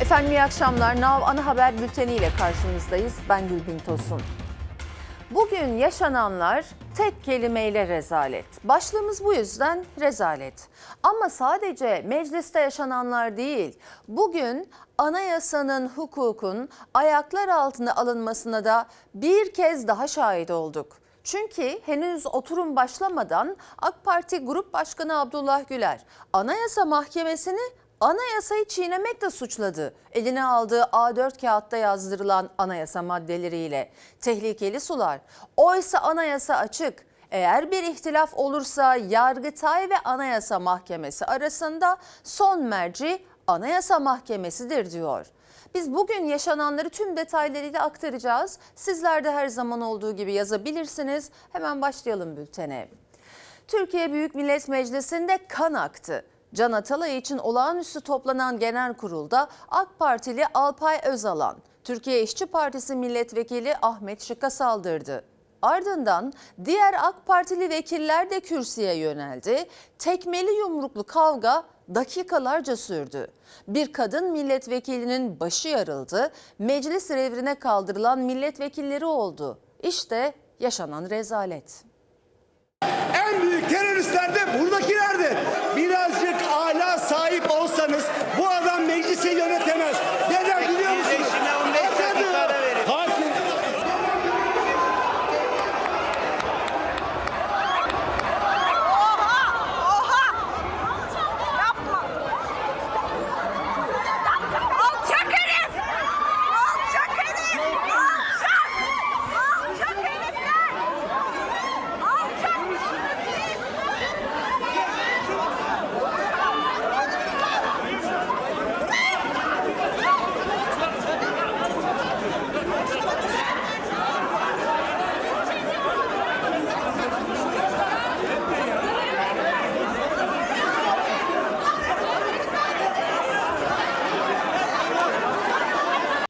Efendim iyi akşamlar. Nav Ana Haber Bülteni ile karşınızdayız. Ben Gülbin Tosun. Bugün yaşananlar tek kelimeyle rezalet. Başlığımız bu yüzden rezalet. Ama sadece mecliste yaşananlar değil, bugün anayasanın, hukukun ayaklar altına alınmasına da bir kez daha şahit olduk. Çünkü henüz oturum başlamadan AK Parti Grup Başkanı Abdullah Güler Anayasa Mahkemesi'ni anayasayı çiğnemekle suçladı. Eline aldığı A4 kağıtta yazdırılan anayasa maddeleriyle. Tehlikeli sular. Oysa anayasa açık. Eğer bir ihtilaf olursa Yargıtay ve Anayasa Mahkemesi arasında son merci Anayasa Mahkemesi'dir diyor. Biz bugün yaşananları tüm detaylarıyla aktaracağız. Sizler de her zaman olduğu gibi yazabilirsiniz. Hemen başlayalım bültene. Türkiye Büyük Millet Meclisi'nde kan aktı. Can Atalay için olağanüstü toplanan genel kurulda AK Partili Alpay Özalan, Türkiye İşçi Partisi milletvekili Ahmet Şık'a saldırdı. Ardından diğer AK Partili vekiller de kürsüye yöneldi. Tekmeli yumruklu kavga dakikalarca sürdü. Bir kadın milletvekilinin başı yarıldı. Meclis revrine kaldırılan milletvekilleri oldu. İşte yaşanan rezalet. En büyük teröristler de buradakilerdir. Birazcık olsanız bu adam meclisi yönetemez.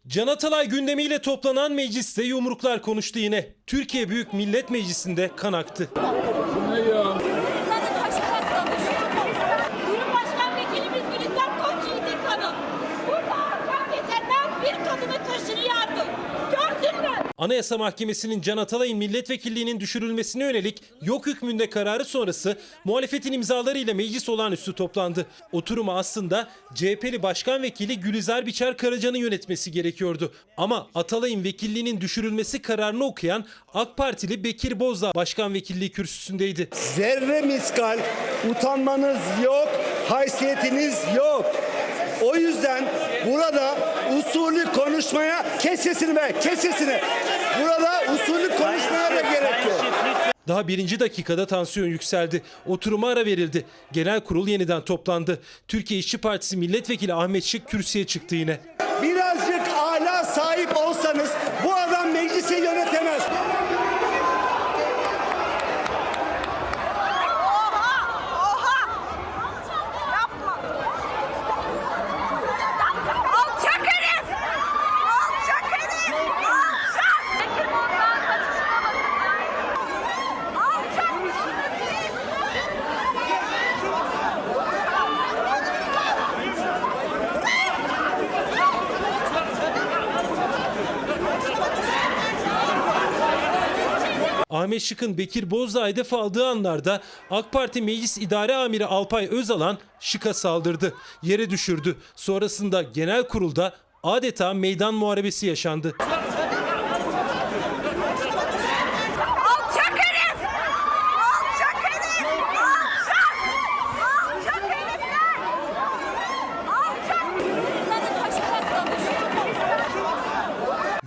Can Atalay gündemiyle toplanan mecliste yumruklar konuştu yine. Türkiye Büyük Millet Meclisi'nde kan aktı. Anayasa Mahkemesi'nin Can Atalay'ın milletvekilliğinin düşürülmesine yönelik yok hükmünde kararı sonrası muhalefetin imzalarıyla meclis olağanüstü toplandı. Oturumu aslında CHP'li Başkan Vekili Gülizar Biçer Karacan'ın yönetmesi gerekiyordu. Ama Atalay'ın vekilliğinin düşürülmesi kararını okuyan AK Partili Bekir Bozdağ Başkan Vekilliği kürsüsündeydi. Zerre miskal utanmanız yok, haysiyetiniz yok. O yüzden burada usulü konuşmaya kes sesini be, kes. Burada usulü konuşmaya da gerek yok. Daha birinci dakikada tansiyon yükseldi. Oturuma ara verildi. Genel kurul yeniden toplandı. Türkiye İşçi Partisi milletvekili Ahmet Şık kürsüye çıktı yine. Ahmet Şık'ın Bekir Bozdağ'ı hedef aldığı anlarda AK Parti Meclis İdare Amiri Alpay Özalan Şık'a saldırdı. Yere düşürdü. Sonrasında genel kurulda adeta meydan muharebesi yaşandı.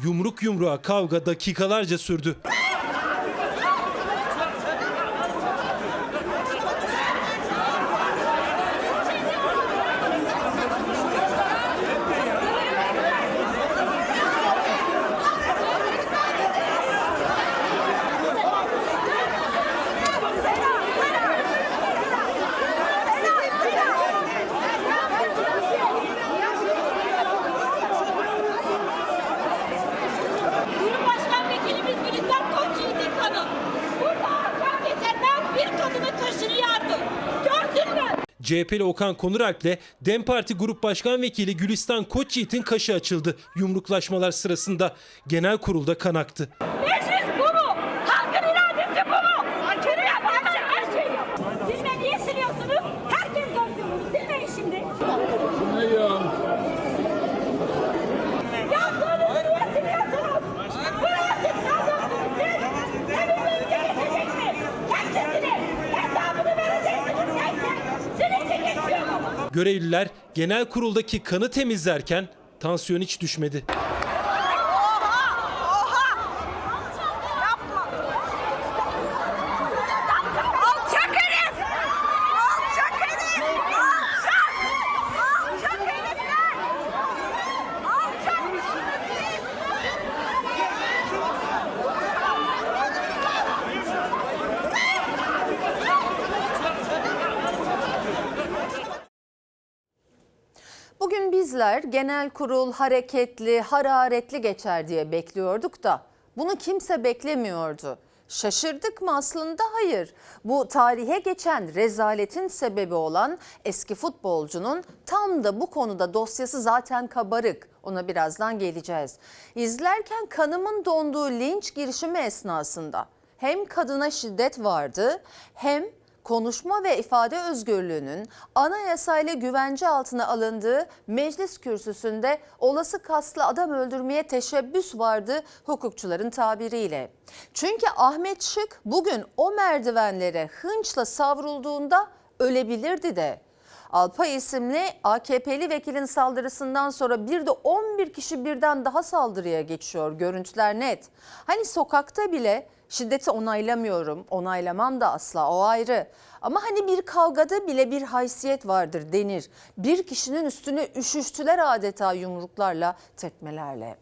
Yumruk yumruğa kavga dakikalarca sürdü. Grup Başkan Vekilimiz Gülistan CHP'li Okan Konuralp'le DEM Parti Grup Başkan Vekili Gülistan Koçyiğit'in kaşı açıldı yumruklaşmalar sırasında. Genel kurulda kan aktı. Görevliler genel kuruldaki kanı temizlerken tansiyon hiç düşmedi. Bugün bizler genel kurul hareketli, hararetli geçer diye bekliyorduk da bunu kimse beklemiyordu. Şaşırdık mı aslında? Hayır. Bu tarihe geçen rezaletin sebebi olan eski futbolcunun tam da bu konuda dosyası zaten kabarık. Ona birazdan geleceğiz. İzlerken kanımın donduğu linç girişimi esnasında hem kadına şiddet vardı hem konuşma ve ifade özgürlüğünün anayasayla güvence altına alındığı meclis kürsüsünde olası kaslı adam öldürmeye teşebbüs vardı hukukçuların tabiriyle. Çünkü Ahmet Şık bugün o merdivenlere hınçla savrulduğunda ölebilirdi de. Alpay isimli AKP'li vekilin saldırısından sonra bir de 11 kişi birden daha saldırıya geçiyor. Görüntüler net. Hani sokakta bile şiddeti onaylamıyorum, onaylamam da asla o ayrı. Ama hani bir kavgada bile bir haysiyet vardır denir. Bir kişinin üstüne üşüştüler adeta yumruklarla, tekmelerle.